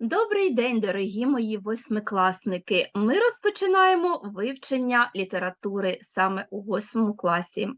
Добрий день, дорогі мої восьмикласники. Ми розпочинаємо вивчення літератури саме у восьмому класі.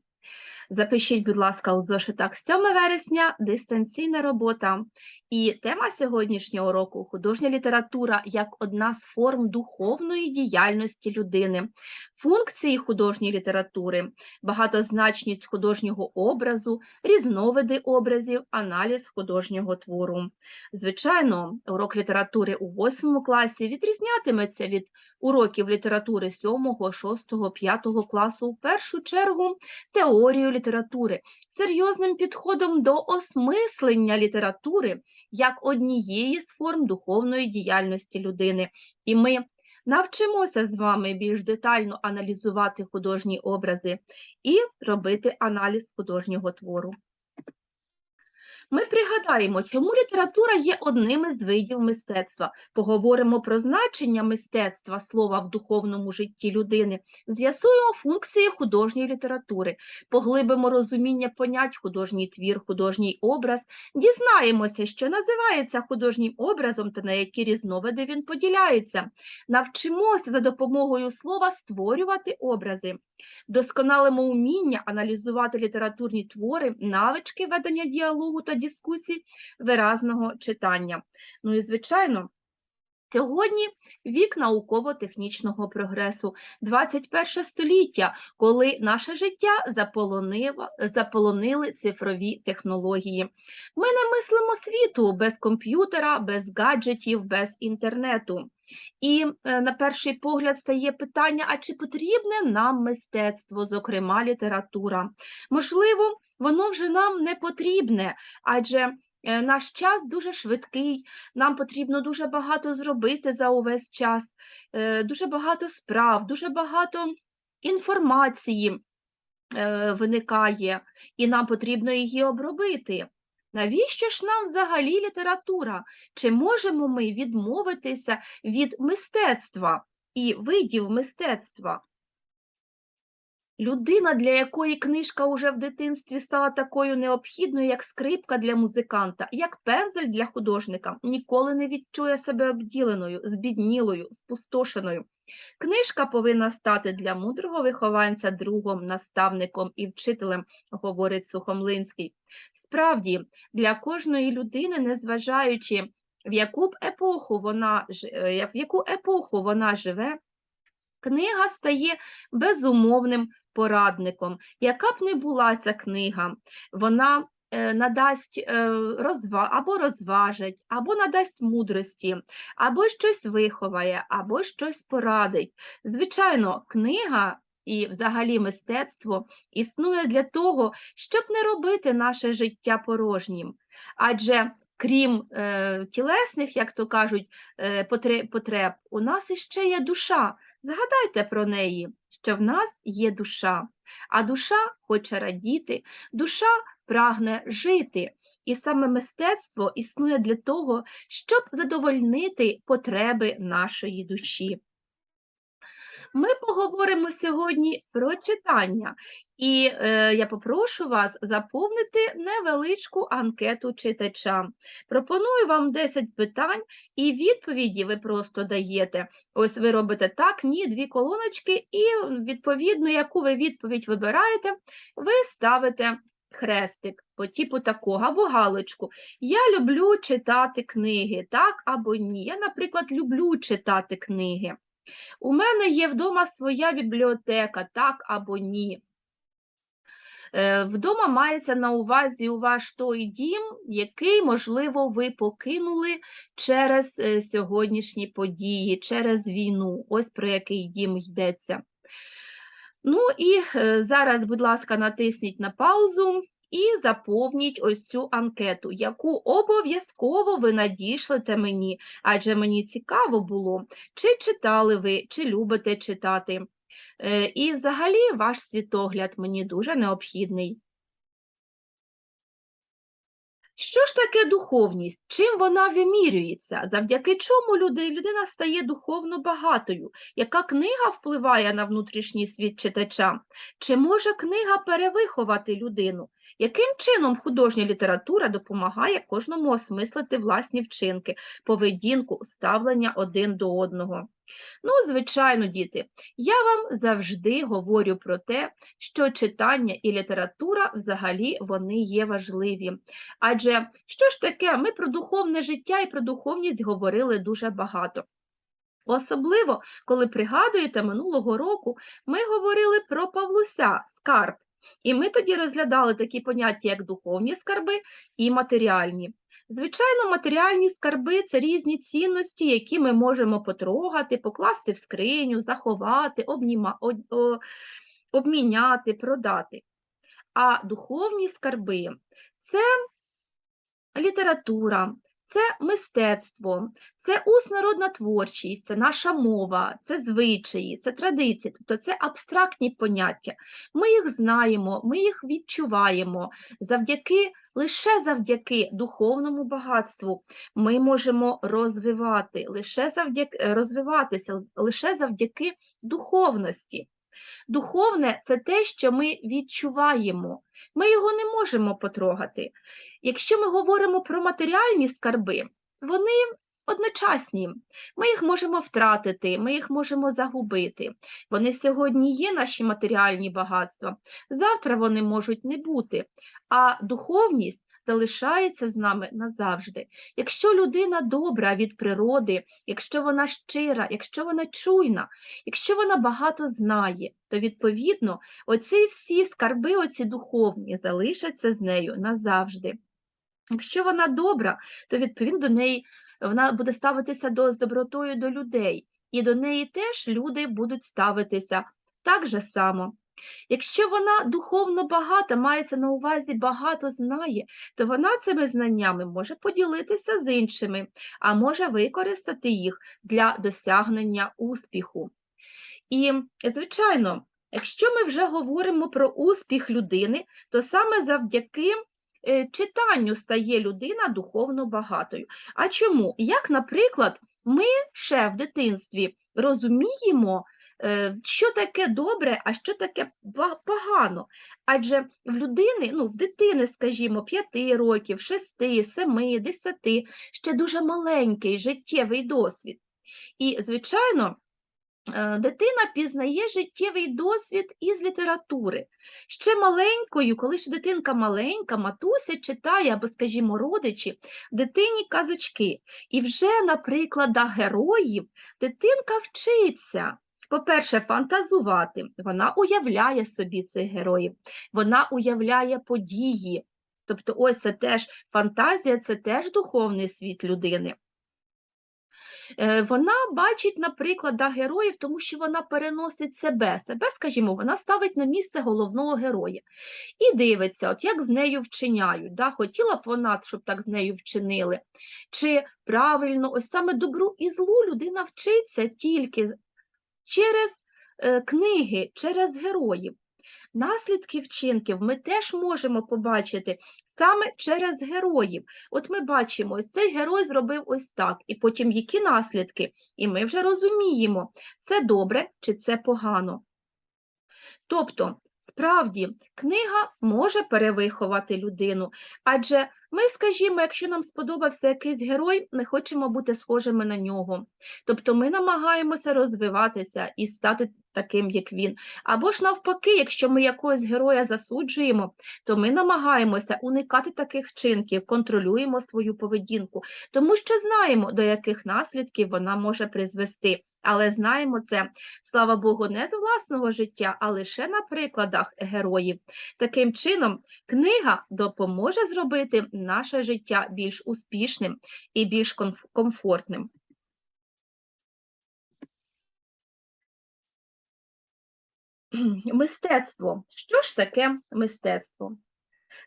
Запишіть, будь ласка, у зошитах 7 вересня дистанційна робота. І тема сьогоднішнього року художня література як одна з форм духовної діяльності людини, функції художньої літератури, багатозначність художнього образу, різновиди образів, аналіз художнього твору. Звичайно, урок літератури у 8 класі відрізнятиметься від уроків літератури 7, 6, 5 класу в першу чергу теорією літератури, серйозним підходом до осмислення літератури як однієї з форм духовної діяльності людини. І ми навчимося з вами більш детально аналізувати художні образи і робити аналіз художнього твору. Ми пригадаємо, чому література є одним із видів мистецтва. Поговоримо про значення мистецтва слова в духовному житті людини, з'ясуємо функції художньої літератури, поглибимо розуміння понять художній твір, художній образ, дізнаємося, що називається художнім образом та на які різновиди він поділяється. Навчимося за допомогою слова створювати образи. Досконалимо уміння аналізувати літературні твори, навички ведення діалогу та дискусій, виразного читання. Ну і, звичайно, Сьогодні вік науково-технічного прогресу, 21 століття, коли наше життя заполонили цифрові технології. Ми не мислимо світу без комп'ютера, без гаджетів, без інтернету. І е, на перший погляд стає питання: а чи потрібне нам мистецтво, зокрема література? Можливо, воно вже нам не потрібне, адже наш час дуже швидкий, нам потрібно дуже багато зробити за увесь час, е, дуже багато справ, дуже багато інформації е, виникає, і нам потрібно її обробити. Навіщо ж нам взагалі література? Чи можемо ми відмовитися від мистецтва і видів мистецтва? Людина, для якої книжка уже в дитинстві стала такою необхідною, як скрипка для музиканта, як пензель для художника, ніколи не відчує себе обділеною, збіднілою, спустошеною. Книжка повинна стати для мудрого вихованця другом, наставником і вчителем, говорить Сухомлинський. Справді, для кожної людини, незважаючи в яку б епоху вона, е, в яку епоху вона живе, книга стає безумовним порадником. Яка б не була ця книга, вона е, надасть е, розва або розважить, або надасть мудрості, або щось виховає, або щось порадить. Звичайно, книга і взагалі мистецтво існує для того, щоб не робити наше життя порожнім. Адже крім е, тілесних, як то кажуть, е, потреб, у нас іще є душа. Згадайте про неї, що в нас є душа, а душа хоче радіти, душа прагне жити. І саме мистецтво існує для того, щоб задовольнити потреби нашої душі. Ми поговоримо сьогодні про читання, і е, я попрошу вас заповнити невеличку анкету читача. Пропоную вам 10 питань, і відповіді ви просто даєте. Ось ви робите так, ні, дві колоночки, і відповідно, яку ви відповідь вибираєте, ви ставите хрестик по типу такого або галочку. Я люблю читати книги, так або ні. Я, наприклад, люблю читати книги. У мене є вдома своя бібліотека, так або ні. Е, Вдома мається на увазі у ваш той дім, який, можливо, ви покинули через е, сьогоднішні події, через війну. Ось про який дім йдеться. Ну і е, зараз, будь ласка, натисніть на паузу і заповніть ось цю анкету, яку обов'язково ви надішлете мені, адже мені цікаво було, чи читали ви, чи любите читати. Е, І взагалі ваш світогляд мені дуже необхідний. Що ж таке духовність? Чим вона вимірюється? Завдяки чому люди, людина стає духовно багатою? Яка книга впливає на внутрішній світ читача? Чи може книга перевиховати людину? Яким чином художня література допомагає кожному осмислити власні вчинки, поведінку, ставлення один до одного? Ну, звичайно, діти, я вам завжди говорю про те, що читання і література взагалі вони є важливі. Адже що ж таке, ми про духовне життя і про духовність говорили дуже багато. Особливо, коли пригадуєте, минулого року ми говорили про Павлуся, скарб. І ми тоді розглядали такі поняття, як духовні скарби і матеріальні. Звичайно, матеріальні скарби це різні цінності, які ми можемо потрогати, покласти в скриню, заховати, обніма, о, о, обміняти, продати. А духовні скарби це література, це мистецтво, це усна народна творчість, це наша мова, це звичаї, це традиції, тобто це абстрактні поняття. Ми їх знаємо, ми їх відчуваємо завдяки, лише завдяки духовному багатству ми можемо розвивати, лише завдяки розвиватися, лише завдяки духовності. Духовне це те, що ми відчуваємо, ми його не можемо потрогати. Якщо ми говоримо про матеріальні скарби, вони одночасні. Ми їх можемо втратити, ми їх можемо загубити. Вони сьогодні є наші матеріальні багатства, завтра вони можуть не бути. А духовність залишається з нами назавжди. Якщо людина добра від природи, якщо вона щира, якщо вона чуйна, якщо вона багато знає, то відповідно оці всі скарби, оці духовні, залишаться з нею назавжди. Якщо вона добра, то відповідно до неї вона буде ставитися до, з добротою до людей, і до неї теж люди будуть ставитися так же само. Якщо вона духовно багата, мається на увазі багато знає, то вона цими знаннями може поділитися з іншими, а може використати їх для досягнення успіху. І, звичайно, якщо ми вже говоримо про успіх людини, то саме завдяки е, читанню стає людина духовно багатою. А чому? Як, наприклад, ми ще в дитинстві розуміємо, що таке добре, а що таке погано. Адже в людини, ну, в дитини, скажімо, 5 років, 6, 7, 10, ще дуже маленький життєвий досвід. І, звичайно, е, Дитина пізнає життєвий досвід із літератури. Ще маленькою, коли ще дитинка маленька, матуся читає або, скажімо, родичі дитині казочки. І вже на прикладах героїв дитинка вчиться по-перше, фантазувати. Вона уявляє собі цих героїв, вона уявляє події. Тобто, ось це теж фантазія, це теж духовний світ людини. Е, вона бачить, наприклад, героїв, тому що вона переносить себе, себе, скажімо, вона ставить на місце головного героя і дивиться, от як з нею вчиняють. Да? Хотіла б вона, щоб так з нею вчинили. Чи правильно, ось саме добру і злу людина вчиться тільки через е, книги, через героїв. Наслідки вчинків ми теж можемо побачити саме через героїв. От ми бачимо, ось цей герой зробив ось так, і потім які наслідки, і ми вже розуміємо, це добре чи це погано. Тобто, справді, книга може перевиховати людину, адже ми, скажімо, якщо нам сподобався якийсь герой, ми хочемо бути схожими на нього. Тобто ми намагаємося розвиватися і стати таким, як він. Або ж навпаки, якщо ми якогось героя засуджуємо, то ми намагаємося уникати таких вчинків, контролюємо свою поведінку, тому що знаємо, до яких наслідків вона може призвести. Але знаємо це, слава Богу, не з власного життя, а лише на прикладах героїв. Таким чином, книга допоможе зробити наше життя більш успішним і більш комфортним. Мистецтво. Що ж таке мистецтво?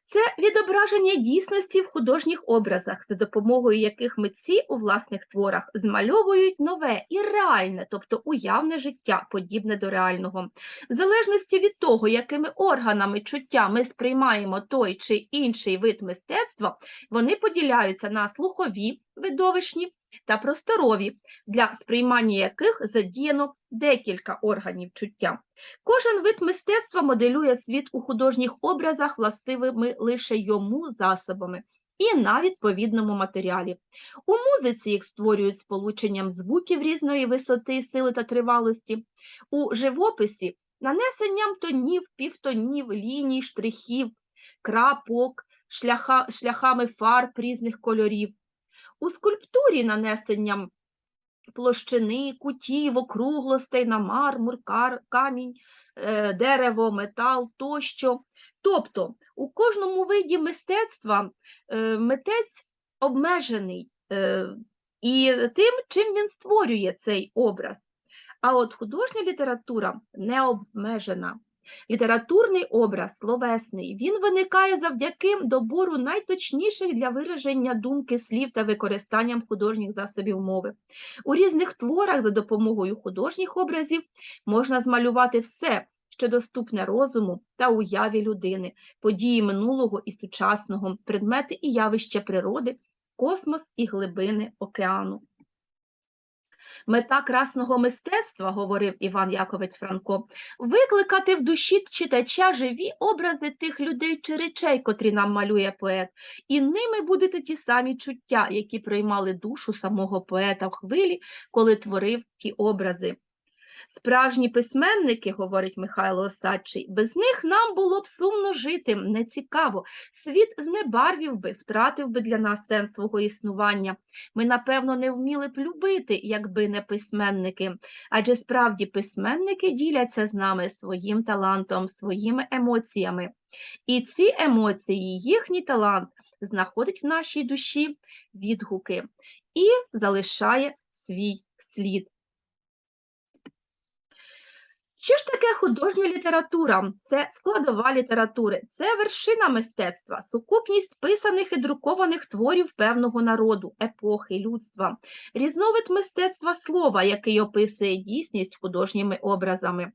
Це відображення дійсності в художніх образах, за допомогою яких митці у власних творах змальовують нове і реальне, тобто уявне життя, подібне до реального. В залежності від того, якими органами чуття ми сприймаємо той чи інший вид мистецтва, вони поділяються на слухові, видовищні та просторові, для сприймання яких задіяно декілька органів чуття. Кожен вид мистецтва моделює світ у художніх образах властивими лише йому засобами і на відповідному матеріалі. У музиці їх створюють сполученням звуків різної висоти, сили та тривалості, у живописі нанесенням тонів, півтонів, ліній, штрихів, крапок, шляха, шляхами фарб різних кольорів. У скульптурі нанесенням площини, кутів, округлостей на мармур, камінь, е, дерево, метал тощо. Тобто у кожному виді мистецтва е, митець обмежений е, і тим, чим він створює цей образ. А от художня література не обмежена. Літературний образ, словесний, він виникає завдяки добору найточніших для вираження думки слів та використанням художніх засобів мови. У різних творах за допомогою художніх образів можна змалювати все, що доступне розуму та уяві людини, події минулого і сучасного, предмети і явища природи, космос і глибини океану. Мета красного мистецтва, говорив Іван Якович Франко, викликати в душі читача живі образи тих людей чи речей, котрі нам малює поет, і ними будуть ті самі чуття, які приймали душу самого поета в хвилі, коли творив ті образи. Справжні письменники, говорить Михайло Осадчий, без них нам було б сумно жити, нецікаво. Світ знебарвів би, втратив би для нас сенс свого існування. Ми, напевно, не вміли б любити, якби не письменники. Адже справді письменники діляться з нами своїм талантом, своїми емоціями. І ці емоції, їхній талант знаходить в нашій душі відгуки і залишає свій слід. Що ж таке художня література? Це складова літератури, це вершина мистецтва, сукупність писаних і друкованих творів певного народу, епохи, людства, різновид мистецтва слова, який описує дійсність художніми образами.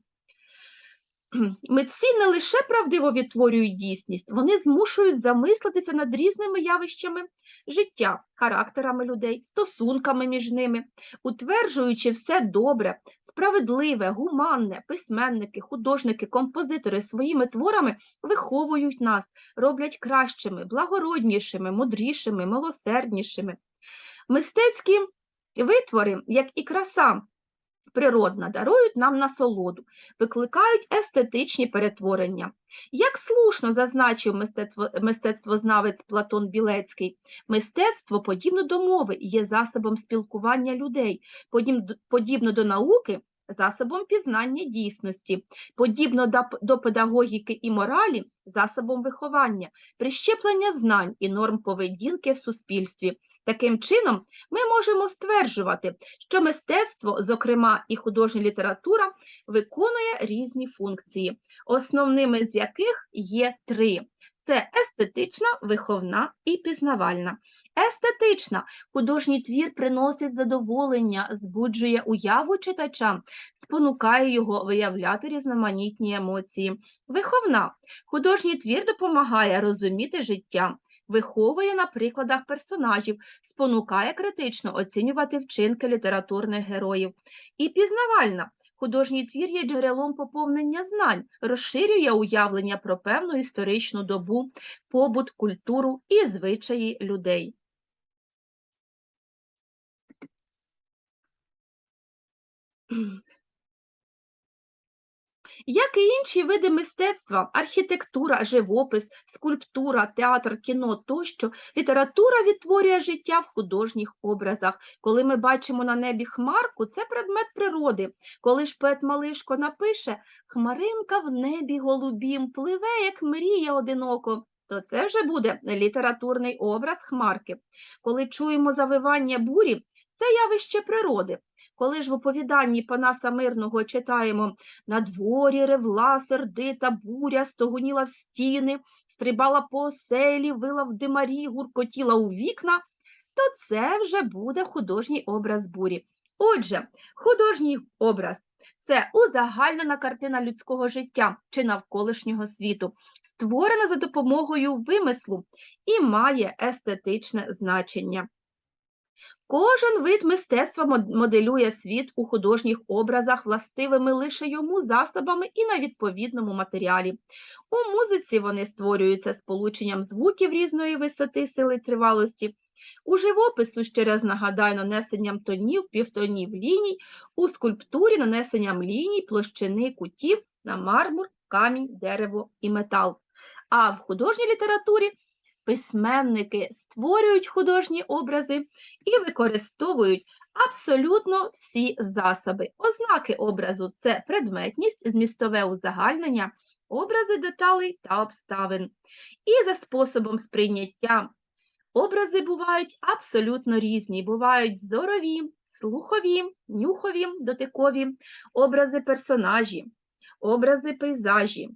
Митці не лише правдиво відтворюють дійсність, вони змушують замислитися над різними явищами життя, характерами людей, стосунками між ними, утверджуючи все добре, справедливе, гуманне, письменники, художники, композитори своїми творами виховують нас, роблять кращими, благороднішими, мудрішими, милосерднішими. Мистецькі витвори, як і краса, природна, дарують нам насолоду, викликають естетичні перетворення. Як слушно зазначив мистецтво, мистецтвознавець Платон Білецький, мистецтво, подібно до мови, є засобом спілкування людей, подібно до науки, засобом пізнання дійсності, подібно до педагогіки і моралі, засобом виховання, прищеплення знань і норм поведінки в суспільстві. Таким чином, ми можемо стверджувати, що мистецтво, зокрема і художня література, виконує різні функції, основними з яких є три: це естетична, виховна і пізнавальна. Естетична художній твір приносить задоволення, збуджує уяву читача, спонукає його виявляти різноманітні емоції. Виховна художній твір допомагає розуміти життя, виховує на прикладах персонажів, спонукає критично оцінювати вчинки літературних героїв. І пізнавальна. Художній твір є джерелом поповнення знань, розширює уявлення про певну історичну добу, побут, культуру і звичаї людей. Як і інші види мистецтва, архітектура, живопис, скульптура, театр, кіно тощо, література відтворює життя в художніх образах. Коли ми бачимо на небі хмарку, це предмет природи. Коли ж поет Малишко напише Хмаринка в небі голубім пливе, як мріє одиноко. То це вже буде літературний образ хмарки. Коли чуємо завивання бурі, це явище природи. Коли ж в оповіданні Панаса Мирного читаємо на дворі ревла сердита буря, стогоніла в стіни, стрибала по оселі, вила в димарі, гуркотіла у вікна, то це вже буде художній образ бурі. Отже, художній образ це узагальнена картина людського життя чи навколишнього світу, створена за допомогою вимислу і має естетичне значення. Кожен вид мистецтва моделює світ у художніх образах властивими лише йому засобами і на відповідному матеріалі. У музиці вони створюються сполученням звуків різної висоти, сили тривалості. У живопису, ще раз нагадаю, нанесенням тонів, півтонів ліній, у скульптурі нанесенням ліній, площини, кутів на мармур, камінь, дерево і метал. А в художній літературі письменники створюють художні образи і використовують абсолютно всі засоби. Ознаки образу це предметність, змістове узагальнення, образи деталей та обставин. І за способом сприйняття образи бувають абсолютно різні. Бувають зорові, слухові, нюхові, дотикові, образи персонажі, образи пейзажі,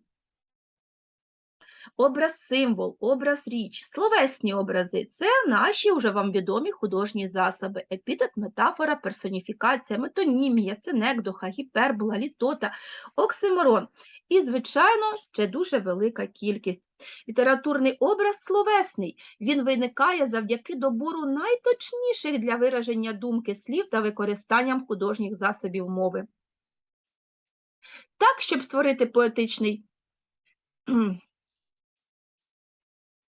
образ символ, образ річ, словесні образи це наші вже вам відомі художні засоби: епітет, метафора, персоніфікація, метонімія, синекдоха, гіпербола, літота, оксиморон. І, звичайно, ще дуже велика кількість. Літературний образ словесний. Він виникає завдяки добору найточніших для вираження думки слів та використанням художніх засобів мови. Так, щоб створити поетичний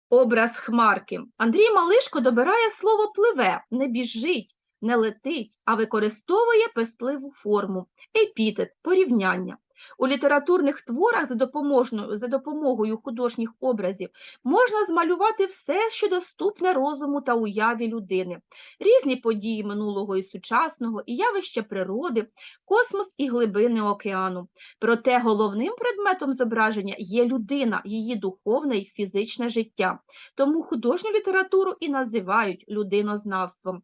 образ хмарки, Андрій Малишко добирає слово пливе, не біжить, не летить, а використовує пестливу форму, епітет, порівняння. У літературних творах за допоможною- за допомогою художніх образів можна змалювати все, що доступне розуму та уяві людини, різні події минулого і сучасного, і явища природи, космос і глибини океану. Проте головним предметом зображення є людина, її духовне і фізичне життя. Тому художню літературу і називають людинознавством.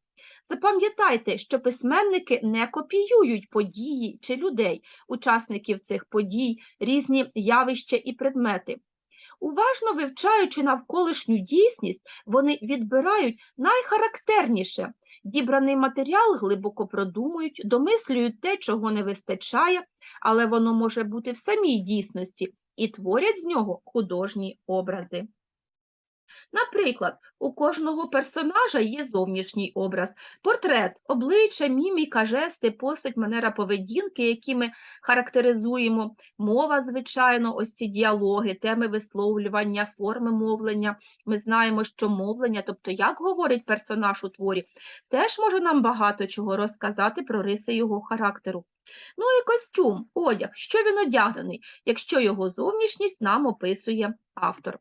Запам'ятайте, що письменники не копіюють події чи людей, учасників цих подій, різні явища і предмети. Уважно вивчаючи навколишню дійсність, вони відбирають найхарактерніше. Дібраний матеріал глибоко продумують, домислюють те, чого не вистачає, але воно може бути в самій дійсності, і творять з нього художні образи. Наприклад, у кожного персонажа є зовнішній образ, портрет, обличчя, міміка, жести, постать, манера поведінки, які ми характеризуємо, мова, звичайно, ось ці діалоги, теми висловлювання, форми мовлення. Ми знаємо, що мовлення, тобто як говорить персонаж у творі, теж може нам багато чого розказати про риси його характеру. Ну і костюм, одяг, що він одягнений, якщо його зовнішність нам описує автор.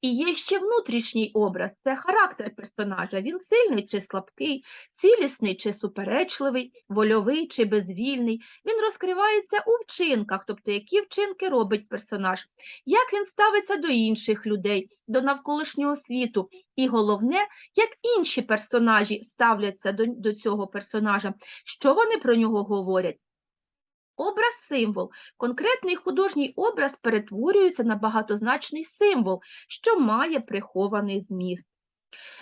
І є ще внутрішній образ це характер персонажа. Він сильний чи слабкий, цілісний чи суперечливий, вольовий чи безвільний. Він розкривається у вчинках, тобто які вчинки робить персонаж, як він ставиться до інших людей, до навколишнього світу. І головне, як інші персонажі ставляться до, до цього персонажа, що вони про нього говорять. Образ символ. Конкретний художній образ перетворюється на багатозначний символ, що має прихований зміст.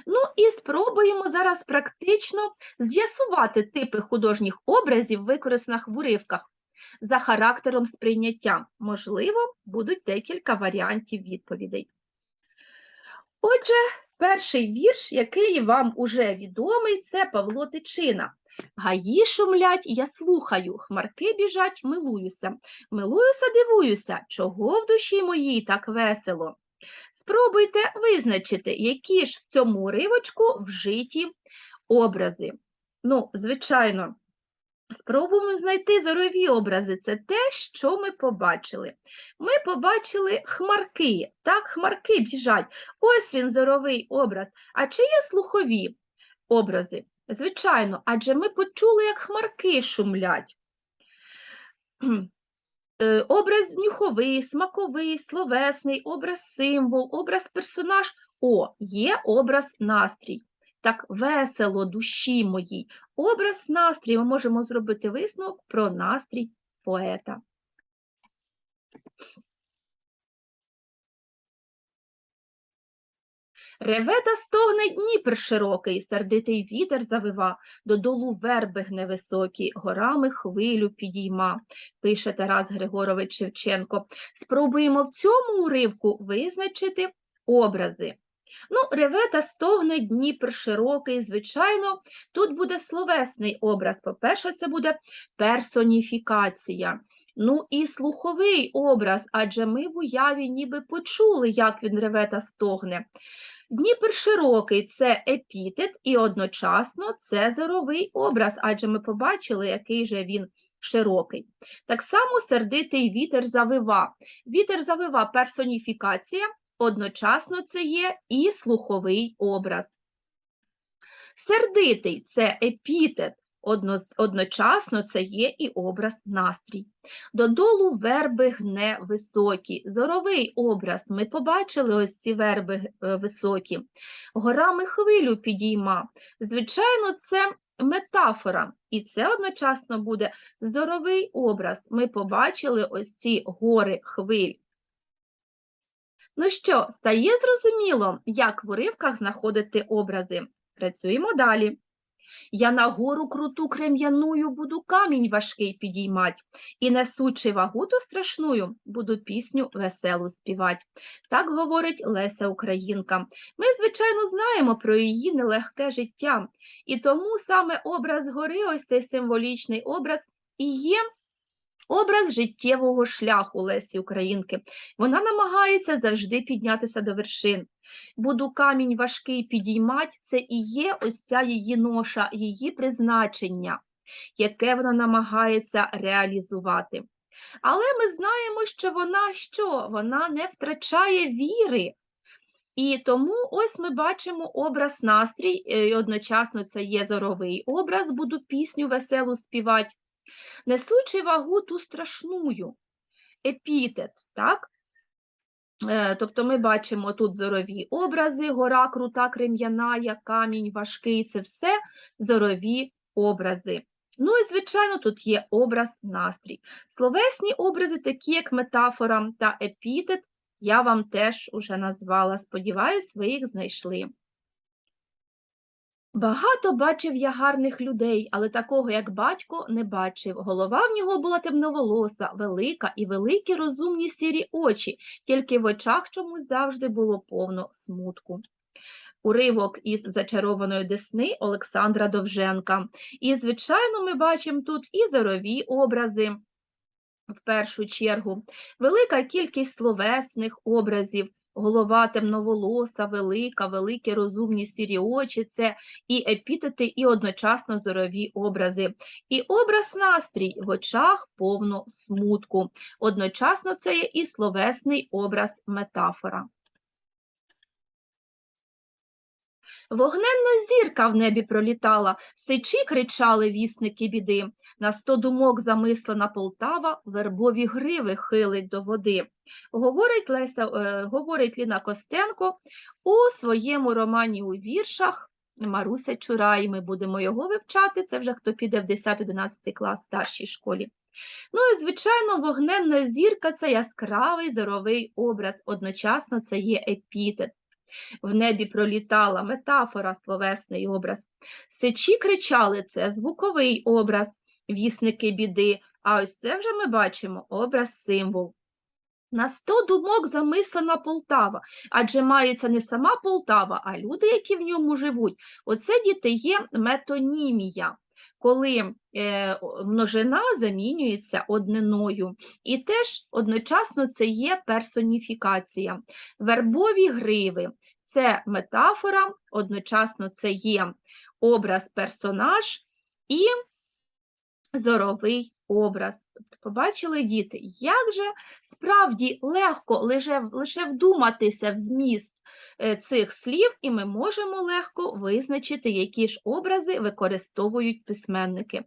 Ну і спробуємо зараз практично з'ясувати типи художніх образів, використаних в уривках, за характером сприйняття. Можливо, будуть декілька варіантів відповідей. Отже, перший вірш, який вам уже відомий, це Павло Тичина. Гаї шумлять, я слухаю, хмарки біжать, милуюся. Милуюся, дивуюся, чого в душі моїй так весело. Спробуйте визначити, які ж в цьому уривочку вжиті образи. Ну, звичайно, спробуємо знайти зорові образи. Це те, що ми побачили. Ми побачили хмарки. Так, хмарки біжать. Ось він зоровий образ. А чи є слухові образи? Звичайно, адже ми почули, як хмарки шумлять. Е, Образ нюховий, смаковий, словесний, образ символ, образ персонаж. О, є образ настрій. Так весело душі моїй. Образ настрій ми можемо зробити висновок про настрій поета. Реве та стогне Дніпр широкий, сердитий вітер завива, додолу верби гне високі, горами хвилю підійма, пише Тарас Григорович Шевченко. Спробуємо в цьому уривку визначити образи. Ну, реве та стогне Дніпр широкий, звичайно, тут буде словесний образ. По-перше, це буде персоніфікація. Ну і слуховий образ, адже ми в уяві ніби почули, як він реве та стогне. Дніпр широкий це епітет, і одночасно це зоровий образ, адже ми побачили, який же він широкий. Так само сердитий вітер завива. Вітер завива персоніфікація, одночасно це є і слуховий образ. Сердитий це епітет, одночасно це є і образ настрій. Додолу верби гне високі. Зоровий образ. Ми побачили ось ці верби е, високі. Горами хвилю підійма. Звичайно, це метафора, і це одночасно буде зоровий образ. Ми побачили ось ці гори хвиль. Ну що, стає зрозуміло, як в уривках знаходити образи? Працюємо далі. Я на гору круту крем'яною буду камінь важкий підіймать, і несучи вагу ту страшную, буду пісню веселу співать. Так говорить Леся Українка. Ми, звичайно, знаємо про її нелегке життя, і тому саме образ гори, ось цей символічний образ, і є образ життєвого шляху Лесі Українки. Вона намагається завжди піднятися до вершин. Буду камінь важкий підіймать, це і є ось ця її ноша, її призначення, яке вона намагається реалізувати. Але ми знаємо, що вона що? Вона не втрачає віри. І тому ось ми бачимо образ настрій, е, і одночасно це є зоровий образ, буду пісню веселу співати, несучи вагу ту страшную, епітет, так? Е, Тобто ми бачимо тут зорові образи, гора крута, крем'яна, камінь важкий, це все зорові образи. Ну і, звичайно, тут є образ настрій. Словесні образи, такі як метафора та епітет, я вам теж уже назвала. Сподіваюсь, ви їх знайшли. Багато бачив я гарних людей, але такого, як батько, не бачив. Голова в нього була темноволоса, велика і великі розумні сірі очі, тільки в очах чомусь завжди було повно смутку. Уривок із зачарованої десни Олександра Довженка. І, звичайно, ми бачимо тут і зорові образи, в першу чергу, велика кількість словесних образів, голова темноволоса, велика, великі розумні сірі очі, це і епітети, і одночасно зорові образи. І образ настрій в очах повно смутку. Одночасно це є і словесний образ метафора. Вогненна зірка в небі пролітала, сичі кричали вісники біди. На сто думок замислена Полтава, вербові гриви хилить до води. Говорить, Леся, е, говорить Ліна Костенко у своєму романі у віршах Маруся Чурай. Ми будемо його вивчати, це вже хто піде в 10-11 клас старшій школі. Ну і, звичайно, вогненна зірка це яскравий зоровий образ, одночасно це є епітет. В небі пролітала метафора, словесний образ. Сичі кричали це звуковий образ, вісники біди, а ось це вже ми бачимо образ символ. На сто думок замислена Полтава, адже мається не сама Полтава, а люди, які в ньому живуть. Оце діти є метонімія, коли е, множина замінюється одниною. І теж одночасно це є персоніфікація. Вербові гриви це метафора, одночасно це є образ персонаж і зоровий образ. Тобто, побачили діти, як же справді легко лише, вдуматися в зміст цих слів, і ми можемо легко визначити, які ж образи використовують письменники.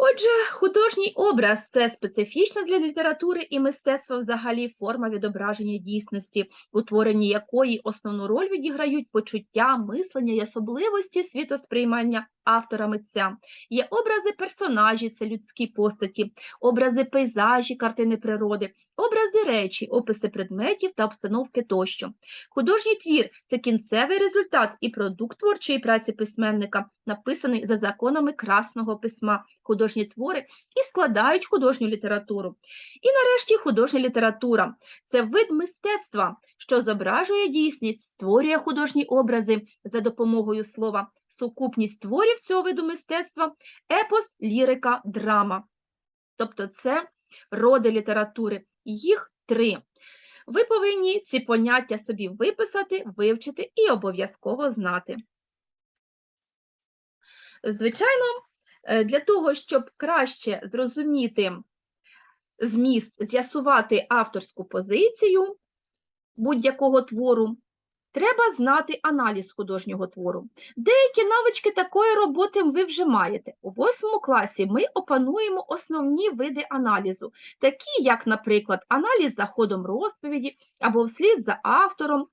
Отже, художній образ це специфічна для літератури і мистецтва взагалі форма відображення дійсності, у якої основну роль відіграють почуття, мислення і особливості світосприймання автора митця. Є образи персонажі, це людські постаті, образи пейзажі, картини природи, образи речі, описи предметів та обстановки тощо. Художній твір це кінцевий результат і продукт творчої праці письменника, написаний за законами красного письма. Художні твори і складають художню літературу. І нарешті художня література це вид мистецтва, що зображує дійсність, створює художні образи за допомогою слова, сукупність творів цього виду мистецтва, епос, лірика, драма. Тобто це роди літератури, їх три. Ви повинні ці поняття собі виписати, вивчити і обов'язково знати. Звичайно, е, для того, щоб краще зрозуміти зміст, з'ясувати авторську позицію будь-якого твору, треба знати аналіз художнього твору. Деякі навички такої роботи ви вже маєте. У восьмому класі ми опануємо основні види аналізу, такі як, наприклад, аналіз за ходом розповіді або вслід за автором,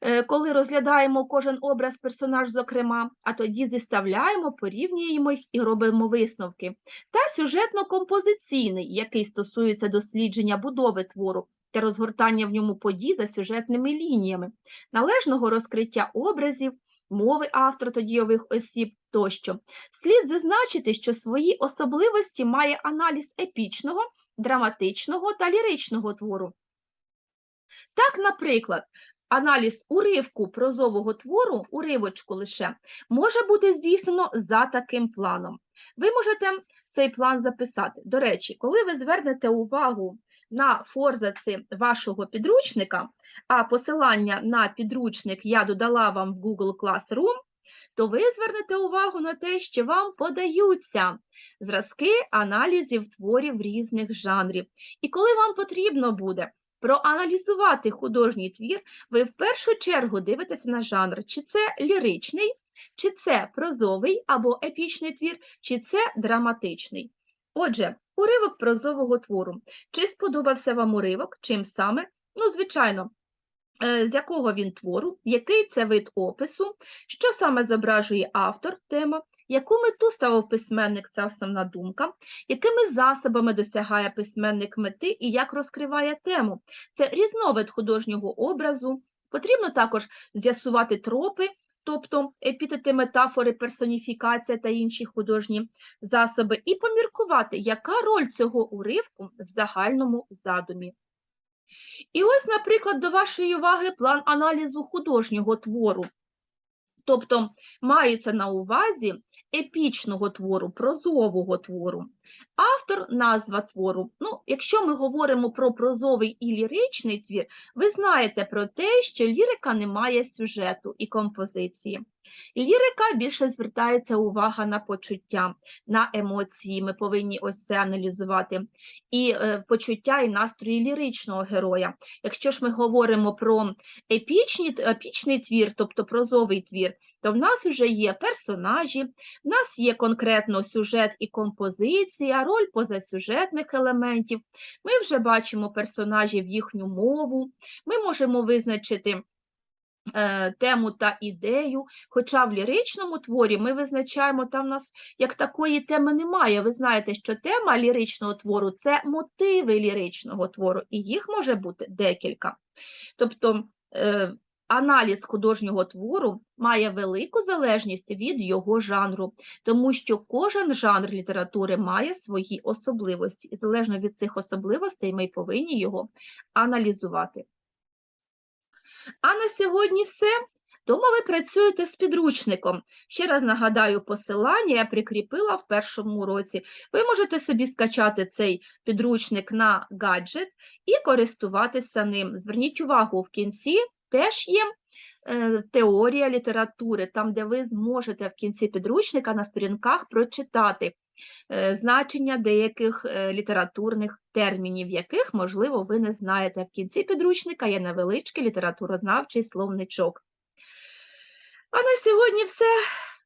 е, коли розглядаємо кожен образ персонаж, зокрема, а тоді зіставляємо, порівнюємо їх і робимо висновки, та сюжетно-композиційний, який стосується дослідження будови твору та розгортання в ньому подій за сюжетними лініями, належного розкриття образів, мови автора та дійових осіб тощо. Слід зазначити, що свої особливості має аналіз епічного, драматичного та ліричного твору. Так, наприклад, аналіз уривку прозового твору, уривочку лише, може бути здійснено за таким планом. Ви можете цей план записати. До речі, коли ви звернете увагу на форзаці вашого підручника, а посилання на підручник я додала вам в Google Classroom, то ви звернете увагу на те, що вам подаються зразки аналізів творів різних жанрів. І коли вам потрібно буде проаналізувати художній твір, ви в першу чергу дивитеся на жанр, чи це ліричний, чи це прозовий або епічний твір, чи це драматичний. Отже, уривок прозового твору. Чи сподобався вам уривок? Чим саме? Ну, звичайно, е, з якого він твору, який це вид опису, що саме зображує автор, тема, яку мету ставив письменник, це основна думка, якими засобами досягає письменник мети і як розкриває тему. Це різновид художнього образу. Потрібно також з'ясувати тропи, тобто епітети, метафори, персоніфікація та інші художні засоби, і поміркувати, яка роль цього уривку в загальному задумі. І ось, наприклад, до вашої уваги план аналізу художнього твору. Тобто мається на увазі епічного твору, прозового твору. Автор, назва твору. Ну, Якщо ми говоримо про прозовий і ліричний твір, ви знаєте про те, що лірика не має сюжету і композиції. Лірика більше звертається увага на почуття, на емоції. Ми повинні ось це аналізувати. І е, почуття і настрої ліричного героя. Якщо ж ми говоримо про епічні, епічний твір, тобто прозовий твір, то в нас вже є персонажі, в нас є конкретно сюжет і композиція, роль позасюжетних елементів. Ми вже бачимо персонажів, їхню мову, ми можемо визначити. Е, тему та ідею, хоча в ліричному творі ми визначаємо, там в нас як такої теми немає. Ви знаєте, що тема ліричного твору це мотиви ліричного твору, і їх може бути декілька. Тобто е, аналіз художнього твору має велику залежність від його жанру, тому що кожен жанр літератури має свої особливості, і залежно від цих особливостей ми повинні його аналізувати. А на сьогодні все. Тому ви працюєте з підручником. Ще раз нагадаю, посилання я прикріпила в першому році. Ви можете собі скачати цей підручник на гаджет і користуватися ним. Зверніть увагу, в кінці теж є е, теорія літератури, там, де ви зможете в кінці підручника на сторінках прочитати е, значення деяких е, літературних термінів, яких, можливо, ви не знаєте. В кінці підручника є невеличкий літературознавчий словничок. А на сьогодні все.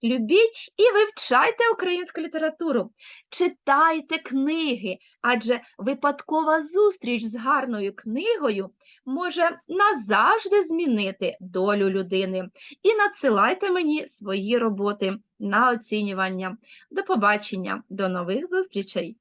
Любіть і вивчайте українську літературу, читайте книги, адже випадкова зустріч з гарною книгою може назавжди змінити долю людини. І надсилайте мені свої роботи на оцінювання. До побачення, до нових зустрічей!